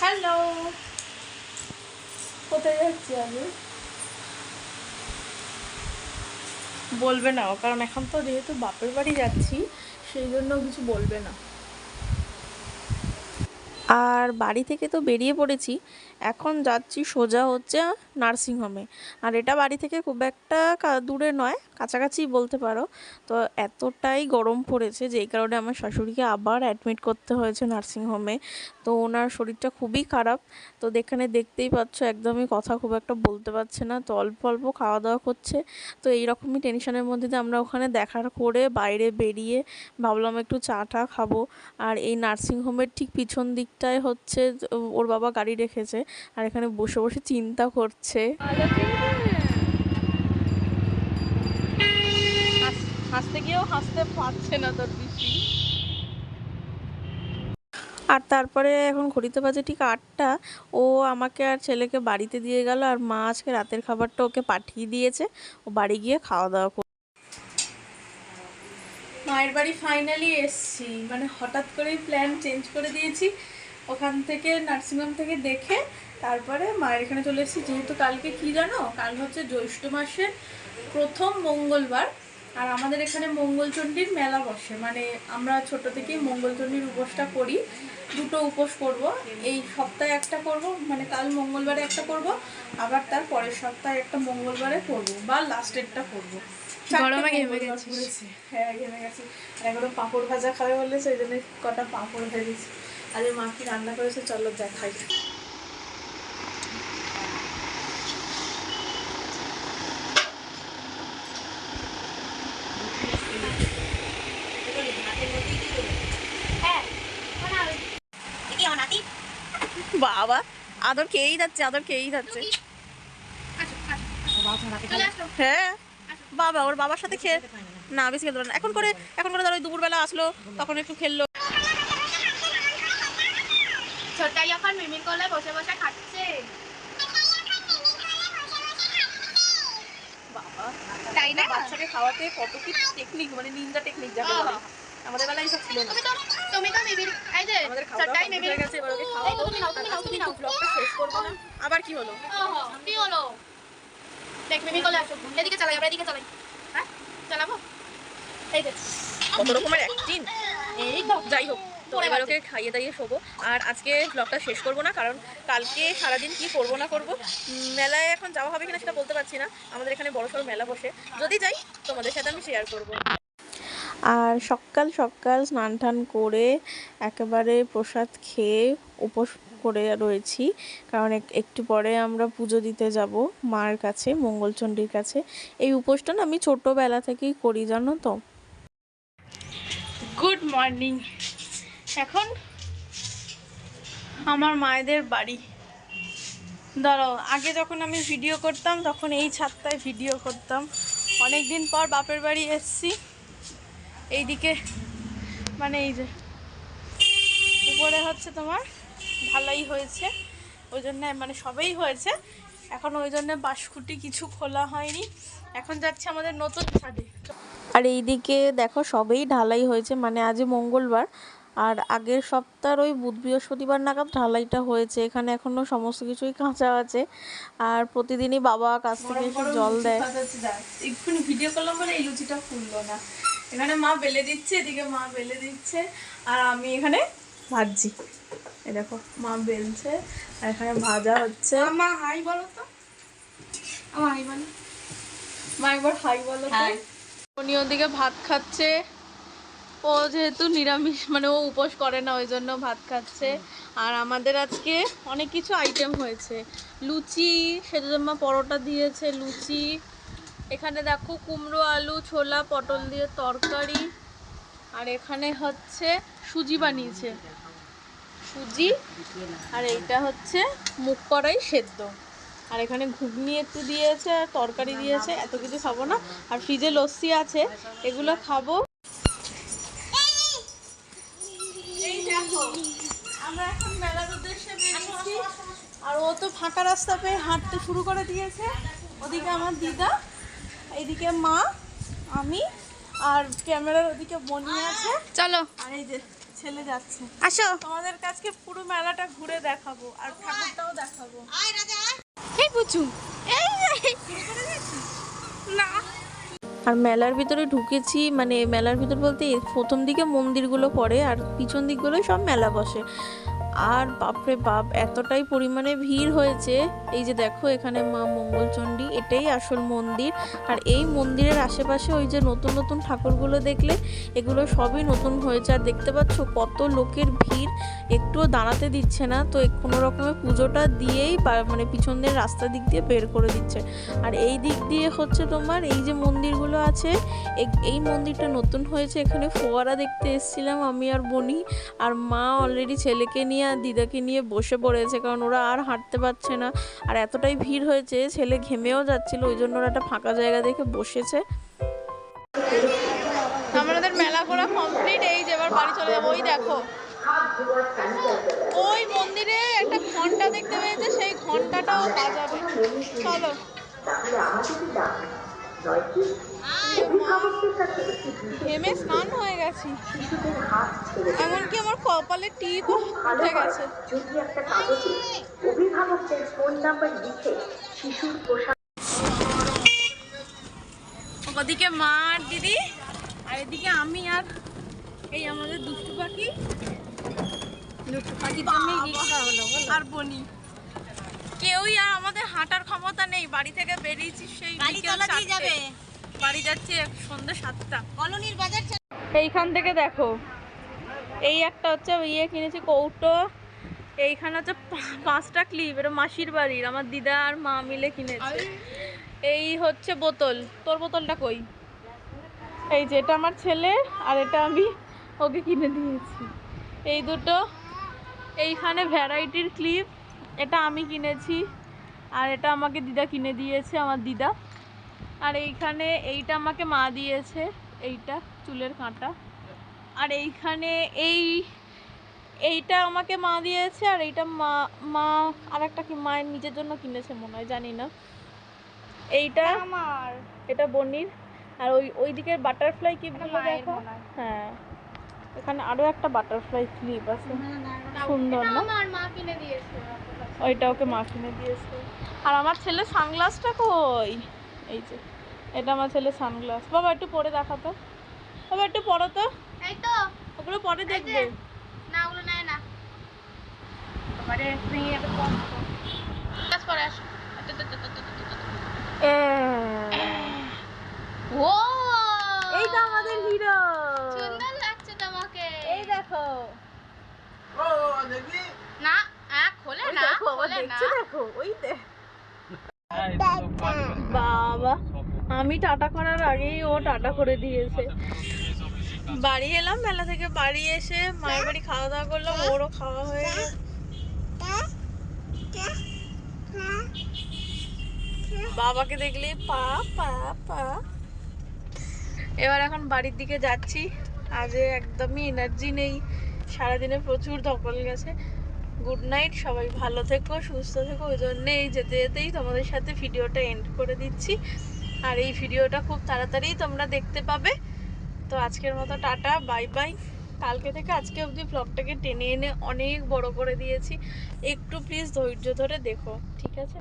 Hello. কোথায় যাচ্ছি আমি? বলবে না কারণ এখন তো যেহেতু বাপের বাড়ি যাচ্ছি, সেই জন্য কিছু বলবে না। আর বাড়ি থেকে তো বেরিয়ে পড়েছি। এখন যাচ্ছি সোজা হচ্ছে নার্সিংহোমে। আর এটা বাড়ি থেকে খুব একটা দূরে নয়, কাছাকাছি বলতে পারো। তো এতটাই গরম পড়েছে যেই কারণে আমার শাশুড়িকে আবার অ্যাডমিট করতে হয়েছে নার্সিংহোমে। তো ওনার শরীরটা খুবই খারাপ। তো এখানে দেখতেই পাচ্ছ, একদমই কথা খুব একটা বলতে পারছে না। তো অল্প অল্প খাওয়া দাওয়া করছে। তো এইরকমই টেনশনের মধ্যে দিয়ে আমরা ওখানে দেখার করে বাইরে বেরিয়ে ভাবলাম একটু চা টা খাব। আর এই নার্সিংহোমের ঠিক পিছন দিকটায় হচ্ছে ওর বাবা গাড়ি রেখেছে আর এখানে বসে বসে চিন্তা করছে। হাসতে গিয়েও হাসতে পারছে না তোর পিসি। আর তারপরে এখন ঘড়িতে বাজে ঠিক আটটা। ও আমাকে আর ছেলেকে বাড়িতে দিয়ে গেল আর মা আজকে রাতের খাবারটা ওকে পাঠিয়ে দিয়েছে। ও বাড়ি গিয়ে খাওয়া দাওয়া করবে মায়ের বাড়ি ফাইনালি এসছি। মানে হঠাৎ করেই প্ল্যান চেঞ্জ করে দিয়েছি। ওখান থেকে নার্সিংহোম থেকে দেখে তারপরে মায়ের এখানে চলে এসেছি। যেহেতু কালকে কি জানো? কাল হচ্ছে জ্যৈষ্ঠ মাসের প্রথম মঙ্গলবার। আর আমাদের এখানে মঙ্গলচণ্ডীর মেলা বসে। মানে আমরা ছোট থেকেই মঙ্গলচণ্ডীর উপোসটা করি। দুটো উপোস করব। এই সপ্তাহে একটা করব। মানে কাল মঙ্গলবারে একটা করব। আবার তার পরের সপ্তাহে একটা মঙ্গলবারে করব বা লাস্টেরটা করব। গরমে ঘেমে মঙ্গলবার হ্যাঁ ঘেমে গেছি। আর এখনও পাঁপড় ভাজা খাবে বললে সেই জন্য কটা পাঁপড় ভেজেছি। আর মা, কি রান্না করেছে? চলো দেখাই। বাবা, আদর খেয়েই যাচ্ছে, আদর খেয়েই যাচ্ছে? হ্যাঁ বাবা, ওর বাবার সাথে খেয়ে না বেশি খেলতে পারে না। এখন করে এখন করে ধরো দুপুরবেলা আসলো, তখন একটু খেললো। ছোটাই এখন মিমির কোলে বসে বসে খাচ্ছে। তাই না? বাচ্চাকে খাওয়াতে কত কি টেকনিক মানে নিন্দা টেকনিক যাকে বলে। আমাদের বেলায় এইসব ছিল না। তুমি তো মিমির এই যে খাওয়া complete মিমির গেছে এবার ওকে এই খাওয়াবো তুমি নাও তুমি নাও ব্লগটা শেষ করব না। আবার কি হলো? কি হলো? দেখ মিমি কোলে আসো। এদিকে চালাই আমরা এদিকে চালাই। হ্যাঁ চালাবো? এই যে। কত রকমের অ্যাক্টিং এই যাই হোক। তো পরে এবার ওকে খাইয়ে দাইয়ে শোবো। আর আজকে ব্লগটা শেষ করব না কারণ কালকে সারাদিন কি করব না করব মেলায় এখন যাওয়া হবে কিনা সেটা বলতে পারছি না। আমাদের এখানে বড় সড়ো মেলা বসে। যদি যাই তোমাদের সাথে আমি শেয়ার করব। আর সকাল সকাল স্নান টান করে একেবারে প্রসাদ খেয়ে উপোস করে রয়েছি। কারণ এক- একটু পরে আমরা পুজো দিতে যাব মার কাছে মঙ্গলচণ্ডীর কাছে। এই উপোসটা আমি ছোটোবেলা থেকেই করি জানো তো? গুড মর্নিং এখন আমার মায়েদের বাড়ি। দাঁড়াও, আগে যখন আমি ভিডিও করতাম, তখন এই ছাদটায় ভিডিও করতাম। অনেক দিন পর বাপের বাড়ি এসছি। এইদিকে মানে এই যে, উপরে হচ্ছে তোমার ঢালাই হয়েছে। ওই জন্য মানে সবেই হয়েছে। এখন ওই জন্য বাঁশকুটি কিছু খোলা হয়নি। এখন যাচ্ছে আমাদের নতুন ছাদে। আর এইদিকে দেখো, সবেই ঢালাই হয়েছে। মানে আজ মঙ্গলবার। আর আগের সপ্তাহের ওই বুধ বৃহস্পতিবার নাগাদ ঢালাইটা হয়েছে এখানে এখনও সমস্ত কিছুই কাঁচা আছে। আর প্রতিদিনই বাবা কাছ থেকে এসে জল দেয়। এক্ষুনি ভিডিও করলাম বলে এই লুচিটা ফুললো না। এখানে মা বেলে দিচ্ছে এদিকে মা বেলে দিচ্ছে আর আমি এখানে ভাজছি। এই দেখো মা বেলছে আর এখানে ভাজা হচ্ছে। মা হাই বলো তো। আমার হাই বলো। মা একবার হাই বলো তো। Hi. উনি ওদিকে ভাত খাচ্ছে। ও যেহেতু নিরামিষ মানে ও উপোস করে না ওই জন্য ভাত খাচ্ছে। আর আমাদের আজকে অনেক কিছু আইটেম হয়েছে। লুচি সেজমা পরোটা দিয়েছে, লুচি। এখানে দেখো কুমড়ো, আলু, ছোলা, পটল দিয়ে তরকারি। আর এখানে হচ্ছে সুজি বানিয়েছে। সুজি, আর এইটা হচ্ছে মুগ কড়াই সেদ্ধ। আর এখানে ঘুগনি একটু দিয়েছে, আর তরকারি দিয়েছে, এত কিছু খাব না। আর ফ্রিজে লস্যি আছে, এগুলো খাব এই দেখো আমরা এখন মেলার উদ্দেশ্যে বেরিয়েছি আর ও তো ফাঁকা রাস্তা পেয়ে হাঁটতে শুরু করে দিয়েছে। ওদিকে আমার দিদা এইদিকে মা আমি আর ক্যামেরার ওদিকে বনি আছে। চলো। আর এই যে ছেলে যাচ্ছে। আসো। তোমাদের কাছে পুরো মেলাটা ঘুরে দেখাবো আর ঠাকুরটাও দেখাবো। এই বুঝু এই না। আর মেলার ভিতরে ঢুকেছি মানে মেলার ভিতর বলতে প্রথম দিকে মন্দিরগুলো পড়ে আর পিছন দিকগুলোই সব মেলা বসে। আর বাপরে বাপ, এতটাই পরিমাণে ভিড় হয়েছে। এই যে দেখো, এখানে মা মঙ্গলচণ্ডী, এটাই আসল মন্দির। আর এই মন্দিরের আশেপাশে ওই যে নতুন নতুন ঠাকুরগুলো দেখলে, এগুলো সবই নতুন হয়েছে। আর দেখতে পাচ্ছ কত লোকের ভিড়। একটুও দাঁড়াতে দিচ্ছে না, তো কোনো রকমের পুজোটা দিয়েই মানে পিছন দিয়ে রাস্তা দিক দিয়ে বের করে দিচ্ছে। আর এই দিক দিয়ে হচ্ছে তোমার এই যে মন্দিরগুলো আছে এই মন্দিরটা নতুন হয়েছে। এখানে ফোয়ারা দেখতে এসেছিলাম আমি আর বনি। আর মা অলরেডি ছেলেকে নিয়ে আর দিদাকে নিয়ে বসে পড়েছে, কারণ ওরা আর হাঁটতে পারছে না। আর এতটাই ভিড় হয়েছে, ছেলে ঘেমেও যাচ্ছিল, ওই জন্য ওরা একটা ফাঁকা জায়গা দেখে বসেছে। আমাদের মেলা করা কমপ্লিট এই যে এবার বাড়ি চলে যাব। ওই দেখো। ওই মন্দিরে একটা ঘণ্টা দেখতে পেয়েছে, সেই ঘন্টাটাও বাজাবে চলো। ঘেমে স্নান হয়ে গেছি। এমনকি আমার কপালে টিপ উঠে গেছে। শিশুর ওদিকে মা আর দিদি, আর এদিকে আমি আর এই আমাদের দুষ্টু পাখি। দুষ্টু পাখি আর বনি। কেউই আর আমাদের হাঁটার ক্ষমতা নেই। বাড়ি থেকে বেরিয়েছি সেই চারটে। বাড়ি যাচ্ছি সন্ধ্যে সাতটা। কলোনির বাজার এইখান থেকে দেখো এই একটা হচ্ছে ইয়ে কিনেছি কৌটো। এইখানে হচ্ছে পাঁচটা ক্লিপ এটা মাসির বাড়ির আমার দিদা আর মা মিলে কিনেছে। এই হচ্ছে বোতল। তোর বোতলটা কই? এই যে এটা আমার ছেলে আর এটা আমি ওকে কিনে দিয়েছি। এই দুটো। এইখানে ভ্যারাইটির ক্লিপ এটা আমি কিনেছি আর এটা আমাকে দিদা কিনে দিয়েছে আমার দিদা। আর এইখানে এইটা আমাকে মা দিয়েছে এইটা চুলের কাঁটা। আর এইখানে এই এইটা আমাকে মা দিয়েছে আর এইটা মা মা আর একটা কি মায়ের নিজের জন্য কিনেছে মনে হয় জানি না। এইটা আমার। এটা বনির আর ওই ওই দিকের বাটারফ্লাই মায়ের দেখো? হয়। হ্যাঁ এখানে আরও একটা বাটারফ্লাই ক্লিপ আছে সুন্দর না আমার মা কিনে দিয়েছে ওইটা ওকে মা কিনে দিয়েছে আর আমার ছেলে সানগ্লাসটা কই এই যে এটা আমার ছেলে সানগ্লাস বাবা একটু পরে দেখাতো বাবা একটু পরো তো এই তো ওগুলো পরে দেখবে না ওগুলো নেয় না ও এই তো আমাদের হিরো সুন্দর লাগছে তোমাকে এই দেখো না আ খোলে না খোলে না। দেখো ওই দেখ। বাবা আমি টাটা করার আগেই ও টাটা করে দিয়েছে। বাড়ি এলাম মেলা থেকে বাড়ি এসে মায়ের বাড়ি খাওয়া দাওয়া করলাম ওরও খাওয়া হয়ে গেছে। বাবাকে দেখলে পা পা পা। এবার এখন বাড়ির দিকে যাচ্ছি। আজ একদমই এনার্জি নেই। সারাদিনে প্রচুর ধকল গেছে। গুড নাইট সবাই ভালো থেকো, সুস্থ থেকো। ওই জন্যে এই যেতে যেতেই তোমাদের সাথে ভিডিওটা এন্ড করে দিচ্ছি। আর এই ভিডিওটা খুব তাড়াতাড়ি তোমরা দেখতে পাবে। তো আজকের মতো টাটা, বাই বাই। কালকে থেকে আজকে অবধি ব্লগটাকে টেনে এনে অনেক বড় করে দিয়েছি। একটু প্লিজ ধৈর্য ধরে দেখো, ঠিক আছে?